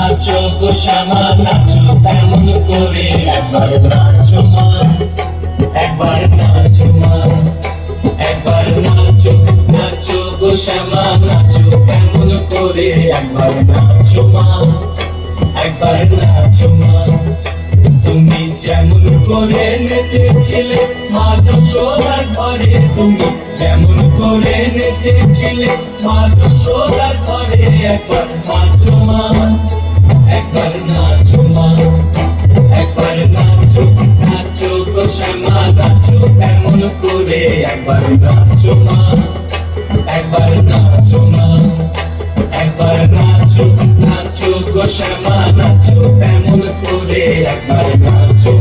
নাচো শ্যামা নাচো তেমন করে একবার নাচো মা একবার নাচো মা একবার নাচো নাচো গোসামা নাচো তেমন করে একবার নাচো মা একবার নাচো মা যেমন করে নেচেছিলে মা যশোদার ঘরে তুমি, যেমন করে নেচেছিলে মা যশোদার ঘরে একবার নাচো মা, একবার নাচো মা, একবার নাচো নাচো গো শ্যামা, নাচো এমন করে, একবার নাচো মা, একবার নাচো মা, একবার নাচো নাচো গো শ্যামা, নাচো এমন করে, একবার নাচো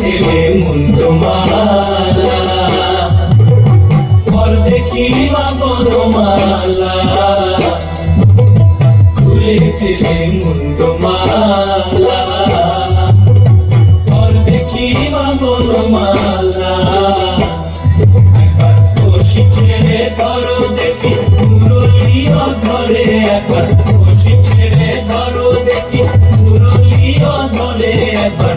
দিলে মুন্ড মালা ঘর দেখি মা বনমালা। খুলে দিলে মুন্ড মালা ঘর দেখি মা বনমালা। একবার খুশি ছেড়ে ধরো দেখি, মুরলিও ধরে একবার। খুশি ছেড়ে ধরো দেখি, মুরলিও ধরে একবার।